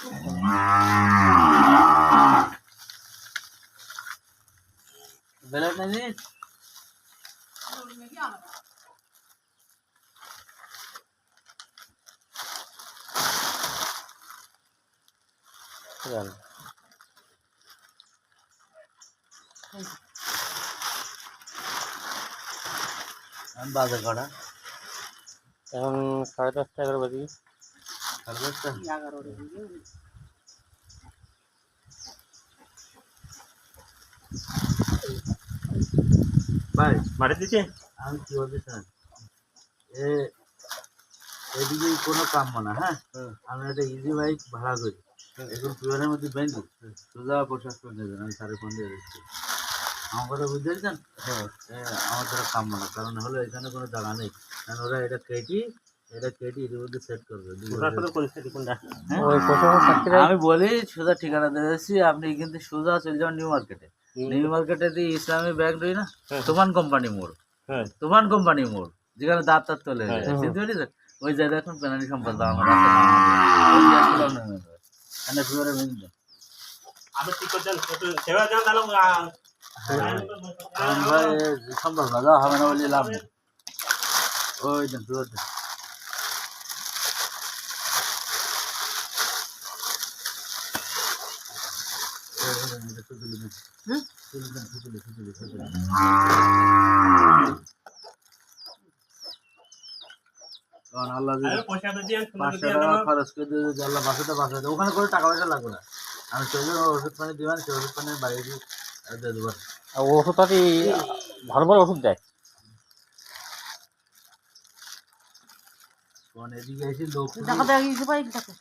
Plan থেকে বেলা নাই জানো আমি বাজার কটা এখন সাড়ে দশটা এগারো বাজে সাড়ে দশটা ভাই মাঠে দিচ্ছে আমি কি স্যার এ এদিকে কোনো কাম না হ্যাঁ? আমি একটা ইজি বাইক ভাড়া করি। এখন পিওরের মধ্যে সোজা পোশাক করে আমি সাড়ে ফোন দিয়ে দিচ্ছি। আমার কথা বুঝতে পেরেছেন? হ্যাঁ আমার দ্বারা কাম না কারণ হলো এখানে কোনো জায়গা নেই। কারণ ওরা এটা কেটি এটা কেটি সেট করবে হ্যাঁ? ওই প্রশাসন আমি বলি সোজা ঠিকানা আপনি কিন্তু সোজা চলে যান নিউ মার্কেটে নিউ মার্কেটে দিয়ে ইসলামী ব্যাগ রই না? হ্যাঁ। কোম্পানি মোড়। হ্যাঁ। তুফান কোম্পানি মোড়। যেখানে দাঁত তাঁত চলে যায়। হ্যাঁ। পেরেছেন? ওই জায়গায় এখন পেনালি সম্পদ আমার নাম হবে। এখানে। আপনি ঠিক করছেন সেবা তাহলে সম্ভব না যাওয়া হবে না বলে লাভ নেই। ওই দেন ফিভার দেন এই, এই, এই, এটা শুধু দিন। শুধু দিন, শুধু দিন, শুধু দিন, শুধু দিন। কারণ আল্লাহ যদি পয়সা তো দিয়ে পাঁচশো টাকা খরচ করে দিয়ে যদি আল্লাহ বাসাতে বাসাতে। ওখানে করে টাকা পয়সা লাগবে না। আমি চলে ওষুধ পানি দিবেন সেই ওষুধ পানি দিয়ে ওষুধ পাতি ভালো ভালো ওষুধ দেয়। এদিকে এসে লোক দেখা দেখা দেখো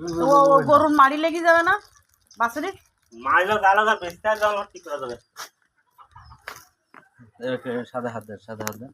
ও গরুর মাড়ি লেগে যাবে না? বাছুরি? মাইলো আলাদা বেচতে আর যাওয়া ঠিক করে দেবে একে সাদা হাত দেন সাদা হাত দেন।